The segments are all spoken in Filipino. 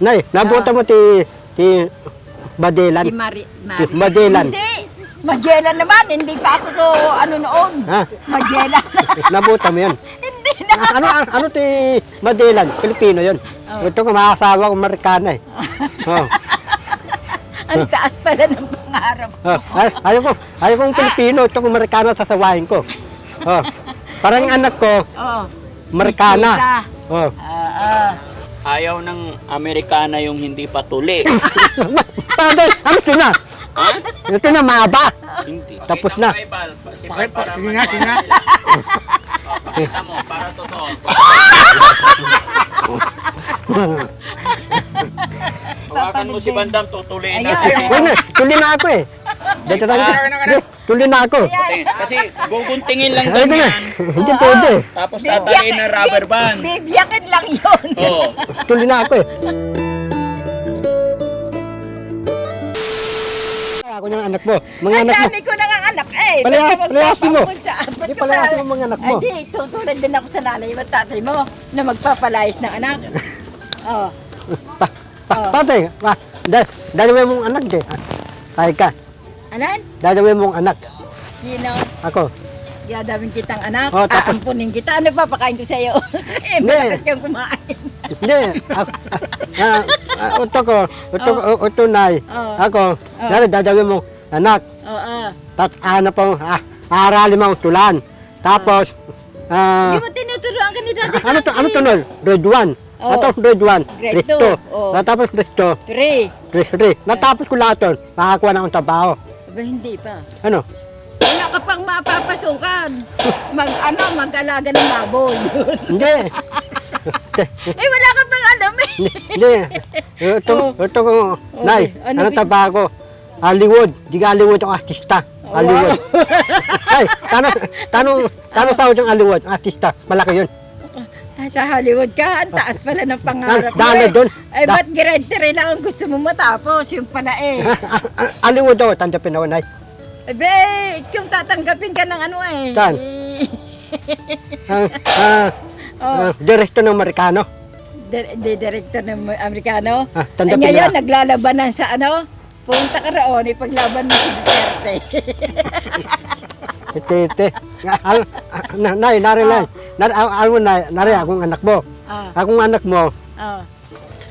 Nay, nabuta mo ti ti Badelan. Si Mari, Ti Mari. Badelan. Hindi. Magellan naman. Hindi pa ako to, ano noon. Ha? Magellan. Nabuta mo 'yun. hindi na. Ah, ano ano, ano ti Badelan? Pilipino 'yun. Oh. Ito ko maasawa ko Amerikana eh. Oh. Ang taas pala ng pangarap. Oh, ay, ayaw ko, ayaw kong Pilipino, ito kong Amerikano sasawahin ko. Oh. Parang anak ko, Oo. Amerikana. Oh. Ah, ah. Ayaw ng Amerikana yung hindi patuli. Padre, ano ito na? ha? Ito na, mahaba. Hindi. Tapos Pakita na. Bakit pa? para Sige nga, sige nga. Pakita mo, para totoo. Hawakan mo si Bandam, tutuliin na, tuli na ako eh. Dito na, Di, tuli na ako. Kasi, guguntingin lang Ay, doon na, yan. hindi pwede. Tapos tataliin ng rubber band. Bibiyakin lang yun. Oo. Tuli na ako eh. Ako yung anak mo, mga Ang anak mo. dami ko nang anak eh. Palayas- palayasin mo. magpapakon sa- ba't Di ka palayasin pa- mo mga anak mo. Ay, di, tutulad din ako sa nanay at tatay mo na magpapalayas ng anak. Oh. Pa, pa, Oh. Pate, pa, da, dadawin mong anak de. Ay ka, Anan? dadawin mong anak. Sino? Ako. Yadawin kitang anak. Oh, tapos- Aampunin kita. Ano pa pakain ko sa'yo? eh, Hindi. malakas kang kumain. Hindi, ako, ah, ah, ito ko, ito, oh. ito nay. Oh. Ako, Oh. dari dadawin mong anak. Oo. Tat, ano po, ah, aralin mo ang tulan. Tapos, ah, Hindi mo tinuturuan ka ni Daddy ano to, ano to nun? Grade 1. Oh. Natapos grade 1. Grade Grade two. 2. Oh. Natapos grade 2. Three. Grade 3. Natapos ko lahat yun. Makakuha na akong trabaho. Aba, hindi pa. Ano? Wala ka pang mapapasukan. Mag, ano, mag-alaga ng baboy. Hindi. eh, wala ka pang alam eh. Hindi. Ito, ito ko, nay, ano ano ko? Hollywood. Di ka Hollywood ako artista. Hollywood. Ay, tanong, tanong, tanong tawag yung Hollywood, artista. Malaki yun. Ah, Sa Hollywood ka, ang taas pala ng pangarap eh. dun. Ay, ba't grade 3 lang ang gusto mo matapos? Yung pala eh. Hollywood daw, tanggapin ako, nay. Abe, kung tatanggapin ka ng ano eh. Saan? eh, Ah, ah, oh, ah, direkto ng Amerikano. Di- di director ng Amerikano. Ah, tanggapin ngayon, na. naglalabanan sa ano? Punta ka roon, ipaglaban mo si Duterte. Ite. Al, ah, na, nay, nari, nay. Nari, al, al mo, nay, nari, akong anak mo. ah, Akong anak mo, ah.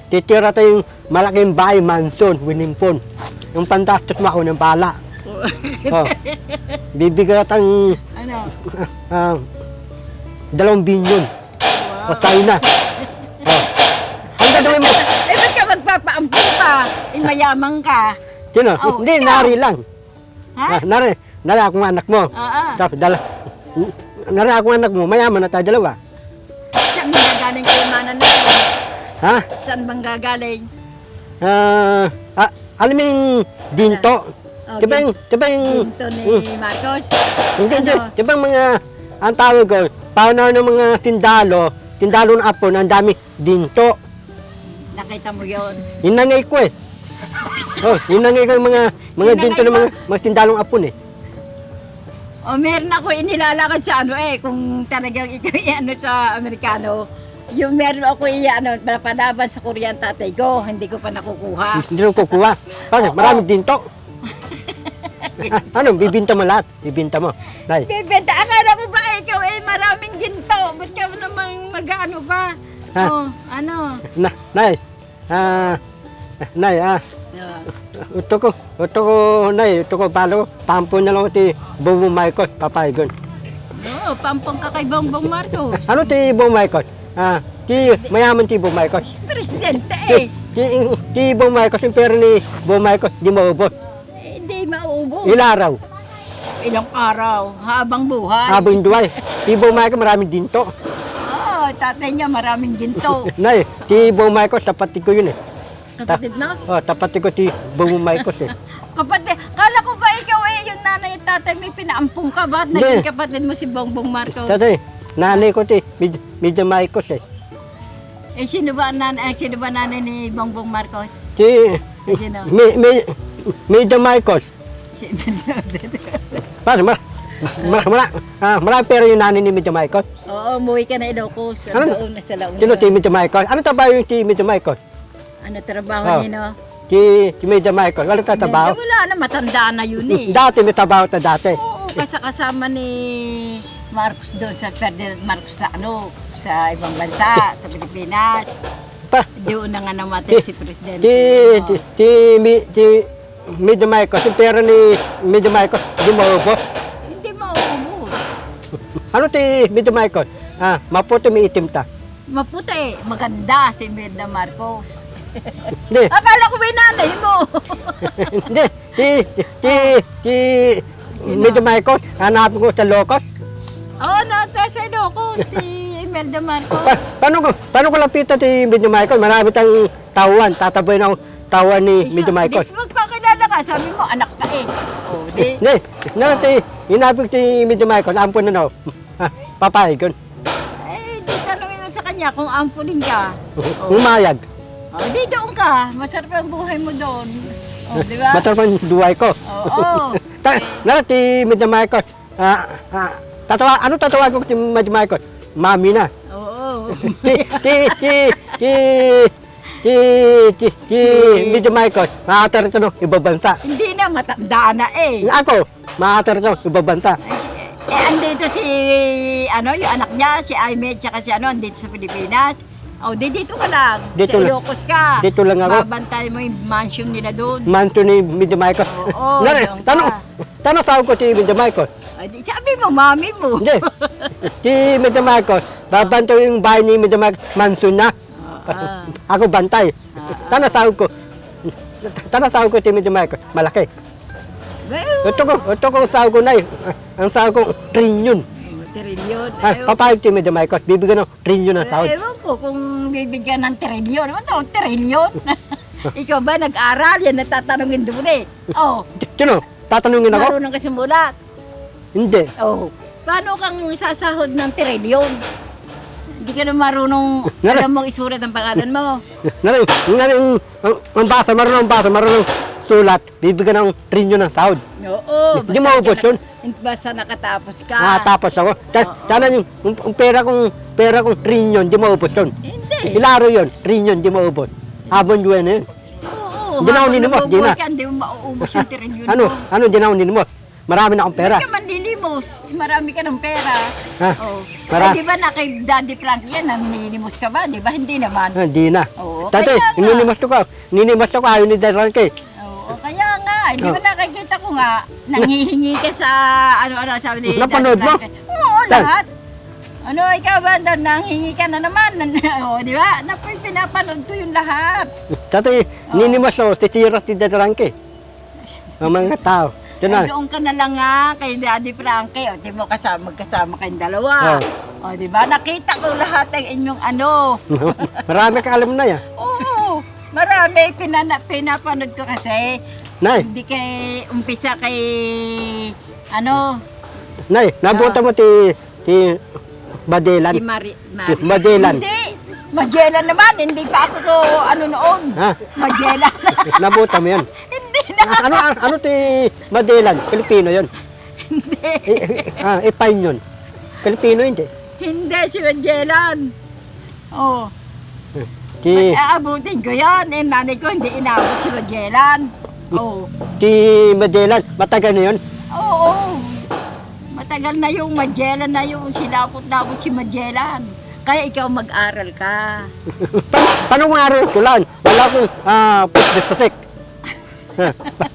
titira tayong malaking bahay, mansion, winimpon. Yung pantastos mo ako ng bala. Oh. Bibigyan ka ng ano? ah, dalawang binyon. O sa'yo na. Oh. Ang gagawin mo, Eh, ba't ka pa? Eh, mayamang ka. sino? Oh, Hindi, ikaw. nari lang. Ha? Ah, nari, nari akong anak mo. Ah. Tapos dala, nari akong anak mo, mayaman na tayo dalawa. Saan bang gagaling kayamanan na yun? Ha? Saan bang gagaling? Ah, ah, alam mo yung dinto? Oh, yung, di ba yung, Ginto ni Mm. Marcos? hindi, di, Ano? di yung mga, ang tawag ko, paunaw ng mga tindalo, tindalo ng apo, na ang dami dinto. Nakita mo yun. Inangay ko eh. Oh, inangay ko yung mga, mga Hinangay dinto ng mo? mga, mga tindalong apon eh. O meron ako inilalakad sa ano eh, kung talagang ikaw ano sa Amerikano, yung meron ako ano, palaban sa Korean tatay ko, hindi ko pa nakukuha. Hindi nung kukuha. Bakit? Maraming dinto. Ah, ano, bibinta mo lahat. Bibinta mo. Nay. Bibenta, akala ko ba ikaw eh maraming ginto, ba't ka namang mag-ano ba? Ha? Oh, ano? Na, nay. Ah, nay, ah. Ito ko, ito ko, nay, ito ko, palo ko. Pampo na lang ti Bobo Michael, papaygon. oh, pampang ka kay Bongbong Marcos. Ano ti Bobo Michael? Ah, ti, mayaman ti Bobo Michael. Presidente eh. ti, ti Bobo Michael, yung pera ni Bobo Michael, di maubos. Eh, Hindi mauubos. Ilaraw, Ilang araw, habang buhay. habang duway. Ti Bobo Michael, maraming dinto. Tatay niya maraming ginto. Nay, ti Bobo Michael, tapati ko yun eh. Kapatid na? Oh, tapati ko ti Bobo Michael eh. Kapatid, kala ko ba ikaw eh, yung nanay at tatay may pinaampung ka ba? At Hindi. naging kapatid mo si Bongbong Marcos. Kasi, nanay ko ti, Mid, Medyo Michael eh. Eh, sino ba, nan eh, sino ba nanay ni Bongbong Marcos? Ti, Eh, sino? mi, mi, Medyo Michael. Si Para, mara, mara, mara, ah, marami pera yung nanay ni Medyo Michael. Oo, umuwi ka na Ilocos. Ano? Doon na sa Launa. Sino ti Medyo Michael? Ano trabaho yung ti Medyo Michael? Ano trabaho Oh. niya, no? Si, si Medya Michael, wala tatrabaho. Wala na, matanda na yun eh. Dati may trabaho ta dati. Oo, kasi kasama ni Marcos doon sa Ferdinand Marcos na ano, sa ibang bansa, sa Pilipinas. Pa, Doon na nga namatay si Presidente. si, Oo. si, si, si Medya Michael, si pera ni Medya Michael, di. Hindi mauubos. Ano ti Medya Michael? Ah, maputi may itim ta. Maputi, maganda si Imelda Marcos. Hindi, Akala ko may nanay mo. hindi, si, si, si, Medya Michael, hanapin ko sa Locos. Oo, oh, nata sa Ilocos, si Imelda Marcos. Pa, paano ko, paano ko lapitan si Medya Michael? Marami tang tawan, tataboy ng tawan ni siya- Michael. Di, magpakilala ka, sabi mo, anak ka eh. Oh, di. Hindi, nanti, hinapin ko si Medya Michael, ampun na no. Ah, papayag yun. Eh, di tanongin mo sa kanya kung ampunin ka. Oh. Umayag. Oh, di doon ka. Masarap ang buhay mo doon. Oh, di ba? Matarpan duway ko. Oo. Ta, nanti, Medya Michael, ah, ah, tatawa, ano tatawag ko si Medya Michael? Mami na. Oo. Ti, ti, ti, ti, ti, ti, ti, Medya Michael, makatarito ng ibang bansa. Hindi na, matanda na eh. Ako, makatarito ng ibang bansa. Eh, andito si, ano, yung anak niya, si Aimee, tsaka si ano, andito sa Pilipinas. Oh, di dito ka lang. Dito sa lang. Ilocos ka. Dito lang ako. Babantay mo yung mansion nila doon. Manto ni Medya Michael. Oo, Nari, doon ka. tanong, tanong tawag ko si Medya Michael. Ay, di, sabi mo, mami mo. Hindi. si Medya Michael, babanto yung bahay ni Medya Michael, mansion na. Ah, Ako bantay. Ah. Tanong tawag ko. Tanong tawag ko si Medya Michael, malaki. Ito ko, ito ko sahod ko na Ang sahod ko, trillion. trilyon. Ah, papayag si Medya Michael, bibigyan ng trillion ng sahod. Ewan ko kung bibigyan ng trilyon. Ano to, trilyon? Ikaw ba nag-aral? Yan natatanungin doon eh. Oh, Sino? Tatanungin ako? marunong ka simulat. Hindi. Oh, paano kang sasahod ng trilyon? Hindi ka na marunong, alam mong isulat ang pangalan mo. Nari, nari, ang, ang basa, marunong basa, marunong sulat, bibigyan ng trillion ng sahod. Oo. Hindi mo ubos ka- yun. Basta nakatapos ka. Ah, tapos ako. Oo. sana yung, yung, yung pera kong, pera kong trillion, di maubos yun. Hindi. Ilaro yun, trillion, di maubos. Habon yun na yun. Oo. Hindi na ako habang ninimos, di nabubuhay na. ka, Hindi mo mauubos yung trilyon Ano, mo. ano dinawin mo? Marami na akong pera. Hindi ka manlilimos. Eh, Marami ka ng pera. Ha? Oh. Para- Ay, di ba na kay Daddy Frankie yan, nanlilimos ka ba? Di ba? Hindi naman. Ah, di na. Oo, Dati, kaya nga. ninimas ko, ninimas ko ayaw ni Darangke. Oo, kaya nga. eh, Di ba Oh. nakikita ko nga, nangihingi ka sa ano-ano sabi ni Napanood mo? Oo, lahat. Ano, ikaw ba, na- nanghingi ka na naman. Oo, di ba? Napoy, pinapanood ko yung lahat. Dati, ninimas ko, titira si Darangke. Ang mga tao. Ay, doon ka na lang nga kay Daddy Frankie. O, di mo kasama, magkasama kayong dalawa. O, di ba? Nakita ko lahat ng inyong ano. Marami ka alam na yan. Oo, marami. Pinana, pinapanood ko kasi. Nay, Hindi kay umpisa kay ano, nay, nabuta mo ti, ti Badelan. si Mari, Mari. Si Magellan. Hindi. Magellan naman, hindi pa ako to, ano noon. Ha? Magellan. Nabuta mo yan. hindi na. Ah, ano, ano, ano ti Madelan? Pilipino yun. Hindi. Ah, Ipine yun. Pilipino hindi. Hindi si Magellan. Oh, Ti, aabutin ko yan. Eh, nanay ko hindi inabot si Magellan. Oh. ti Madelan, matagal na yun. Oo. Matagal na yung Magellan na yung sinapot-napot si Magellan. Kaya ikaw mag-aral ka. Pa- paano mo araw tulan? Wala akong ah, pusik-pusik. Ha, pa-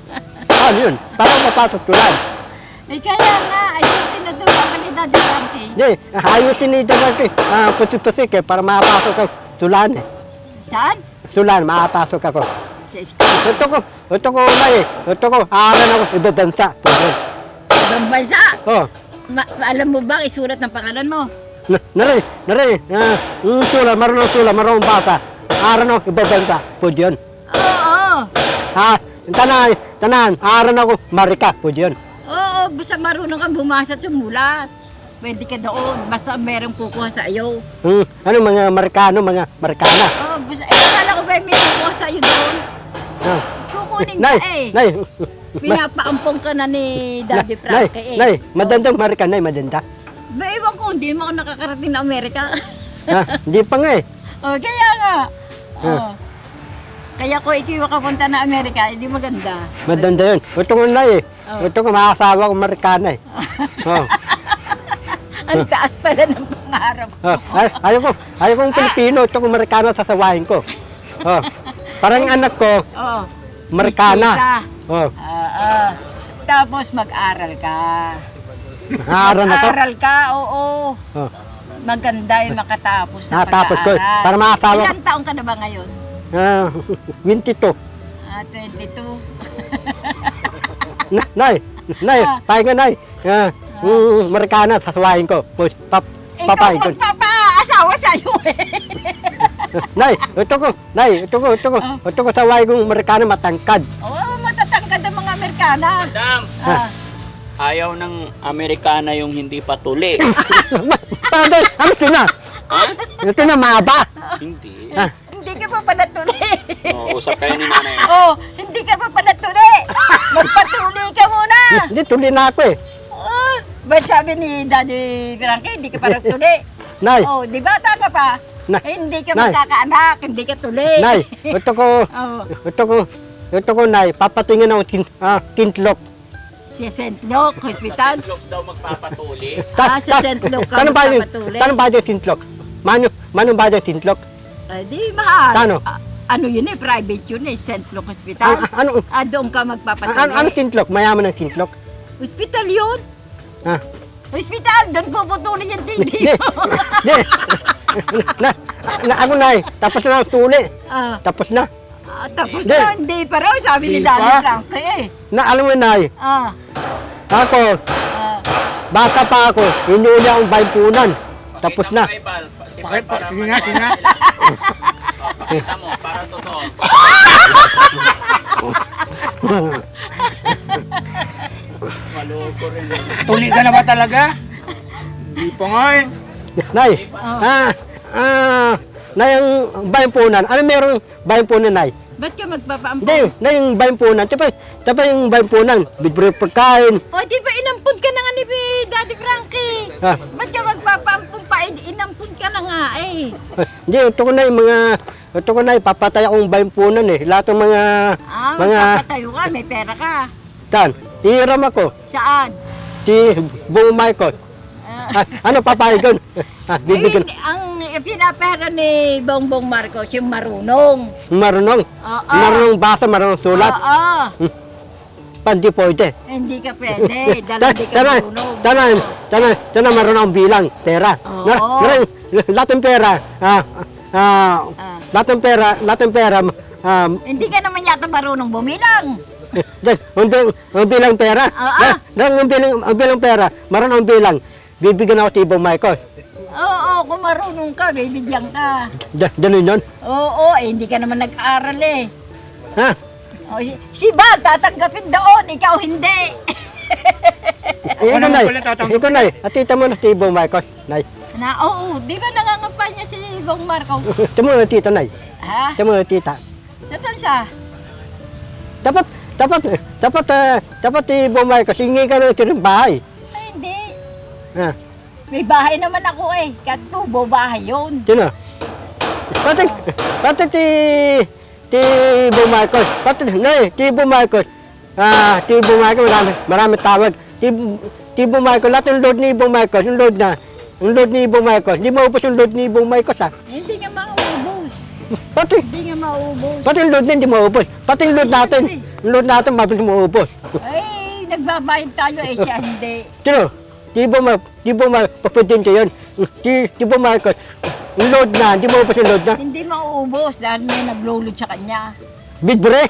Paano yun? Paano mapasok tulan? Eh kaya nga, ayun tinutuwa ka ni Daddy Frankie. Hindi, ayusin ni Dalaki. Ah, pusik-pusik eh, para makapasok ang tulan eh. Saan? Tulan, makapasok ako. Sa Ito ko, ito ko na eh. Ito ko, aaral ako ibang bansa. Ibang bansa. Oh, Ma- alam mo ba, isulat ng pangalan mo? na, nari, nari, ah, mm, sulat, marunong sulat, marunong basa. Aaral ako ibang bansa. Pwede yun. Oo, Ha, tanan, tanan, aaral ako Marika. Pwede yun. oo, basta marunong kang bumasa at sumulat. Pwede ka doon, basta merong kukuha sa iyo. Hmm, ano mga Marikano, mga Marikana. Oo, basta, eh, akala ko ba may kukuha sa iyo doon? Ah. Kukunin ka Nay, eh. nay, Pinapaampong ka na ni Daddy nay, Frankie eh. nay, madandang Marika, nay, madanda. Ba, ewan ko, hindi mo ako nakakarating na Amerika. Ha, hindi pa nga eh. oh, kaya nga. Oh. Kaya ko ikaw makapunta na Amerika, hindi maganda. Madanda yun. Ito ko na eh. Oh. Ito ko makasawa ko Amerikana eh. Oh. Ang taas pala ng pangarap. Oh. Ay, ayaw ko, ayaw kong Pilipino. Ito ko Amerikana sasawahin ko. Oh. Parang yung anak ko, Oo. Amerikana. Mestiza. Oh. Ah, ah. Tapos mag-aral ka. Naaral na to. Mag-aral ka, oo. Oh. Maganda yung makatapos sa Nakatapos ko. pag-aaral. Para makasawa ko. Ilan taong ka na ba ngayon? Ah, 22. Ah, 22. Na, nay, nay, Ah. pahinga nay. Ah, mm, Amerikana sasawahin ko. Pues, pap, Ikaw papahin ko. ang papa-asawa sa'yo eh. Nay, ito ko, nay, ito ko, ito ko, ito ko sawahin kong Amerikana matangkad. Oo, matatangkad ang mga Amerikana. Madam, Ah, ayaw ng Amerikana yung hindi patuli. Pagod, ano ito na? ha? Ito na, mahaba. Hindi. Ah, hindi ka pa pala tuli. Oo, usap kayo ni nanay. oh, hindi ka pa pala tuli. Magpatuli ka muna. hindi, tuloy na ako eh. Oh, ba't sabi ni Daddy Frankie, hindi ka parang tuli? Nay, Oh, di bata ka pa? Nay. Eh, hindi ka Nay. magkakaanak, hindi ka tuli. nay, ito ko, Oh, ito ko, ito ko, nay, papatingin ako kin, ah, kintlok. si St. Luke Hospital. Jokes daw magpapatuli. Ah, sa St. Luke ka Tanong ba yung, magpapatuloy? tanong ba yung kintlok? Mano, mano ba yung kintlok? Ay, di mahal. Kano? Ah, ano yun eh, private yun eh, St. Luke Ah, Hospital. ano, Ah, doon ka ano, magpapatuloy. ano, ano kintlok? Mayaman ng kintlok? Hospital yun. Ah, Hospital, doon puputulin yung tindi Hindi. mo. Na, na, ako na eh. Tapos na ang tuli. ah, Tapos na. ah, tapos Hindi. na, hindi pa raw, sabi ni Hindi Daddy pa. Frankie eh. Na, alam mo na eh. Ah, Ako, ah. bata pa ako. Hinuli akong baypunan. Tapos Pakita na. mo kay Bal. Si Bakit Bal pa? para Sige nga, sige nga. Oh, Pakita mo, para totoo. Maloko rin. Tuli ka na ba talaga? Hindi pa nga eh. Nay, ah, ah, na yung baypunan. Ano meron baypunan, Nay? Ba't ka magpapaampun? Hindi, na yung baypunan. Tsaka, tsaka yung baypunan. Bibri pagkain. O, di ba inampun ka na nga ni Daddy Frankie? Ah, Ba't ka magpapaampun pa? Eh, inampun ka na nga eh. Hindi, ito ko na yung mga, ito ko na papatay akong baypunan eh. Lahat ng mga, Ah, mga, magpapatayo ka, may pera ka. tan, hiram ako. Saan? Si Bung Michael. Ano papayag doon? Ah, bibigyan. Ayun, ang pinapera ni Bongbong Marcos, yung marunong. Marunong. Oo. Marunong basa, marunong sulat. Oo. Pandi pwede. Hindi ka pwede, dahil hindi ka Tana, marunong. tana, tana, tana marunong bilang, pera. Oo. Na- na- lahat ng pera, ah, ah, Ah. lahat ng pera, lahat ng pera, um, Hindi ka naman yata marunong bumilang. Ang, bil- ang bilang pera. Ah, ang bilang, ang bilang pera, marunong ang bilang. Bibigyan ako si Ibong Michael. Oo, kung marunong ka, bibigyan ka. Da- Ganun yun. Oo, eh, hindi ka naman nag-aral eh. Ha? O, si, si Bal, tatanggapin doon, ikaw hindi. Eh, ikaw, naman Nay. pala tatanggapin. Ikaw, Nay. At tita mo na si Ibong Michael. Nay. na, oo, di ba nangangampanya si Bong Marcos? Ito mo na tita, Nay. ha? Ito mo na tita. Sa tansa? Dapat, dapat, dapat, uh, dapat si Ibong Michael, singi ka ng tirang bahay. Ay, hindi. Ha? May bahay naman ako eh. Katubo bahay yun. Sino? Pati, pati ti, ti Ibong Michael. Pati, Nay, ti Ibong Michael. Ah, ti Ibong Michael, marami, marami tawag. Ti, ti Ibong Michael, lahat ng load ni Ibong Michael, yung load na, yung load ni Ibong Michael. Hindi maubos yung load ni Ibong Michael, sa. Hindi nga maubos. Pati, Hindi nga maubos. pati yung load niya, hindi maubos. Pati yung load natin, yung load natin, mabilis maubos. Ay, nagbabayad tayo eh siya hindi. Sino? Di ba ma, di ba ma, papresidente yun? Di, di ba yung load na, hindi maubos yung load na. Hindi mauubos dahil may naglulod sa kanya. Bidbre,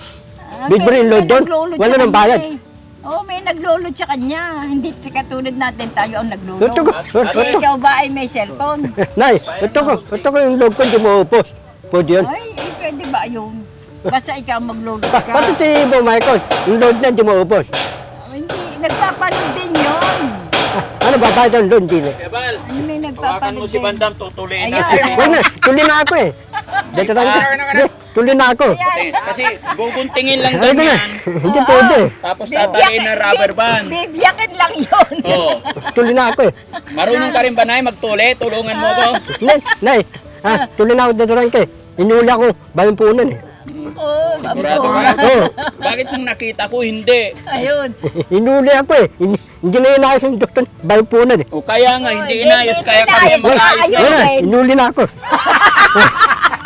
Ah, Bidbre yung load doon? Wala nang bayad? eh. Oo, may naglulod sa kanya. Hindi katulad natin tayo ang naglulod. ito ko, Kasi ikaw ba ay may cellphone? Nay, ito ko, ito ko yung load ko, hindi maubos. Pwede yun. Ay, eh, pwede ba yun? Basta ikaw maglulod Pa, ka. pati si Bo Michael, yung load niya, hindi maubos. Oh, hindi, nagpapanood din. Ano ba, bayad ang load din eh. Ebal, may hawakan mo si din. Bandam, Ayan. natin. Huwag na, tuloy na ako eh. Dito lang. Di, Tuloy na ako. Kasi, kasi guguntingin lang Ay, doon na, yan. hindi pwede. Tapos tataliin ng rubber band. Bibiyakin lang yun. Oo. Tuloy na ako eh. Marunong ka rin ba, Nay, magtuli? Tulungan mo ko. Nay, nay, ah, tuloy na ako dito lang ka eh. Inuli ako, bayang punan eh. Sigurado ka? Oo. Bakit nung nakita ko hindi? Ayun. Inuli ako eh. Hindi, hindi na inayos ng doktor. Baypunan eh. O kaya nga, hindi inayos, hindi kaya kami ayos. na. Wala, inuli na ako.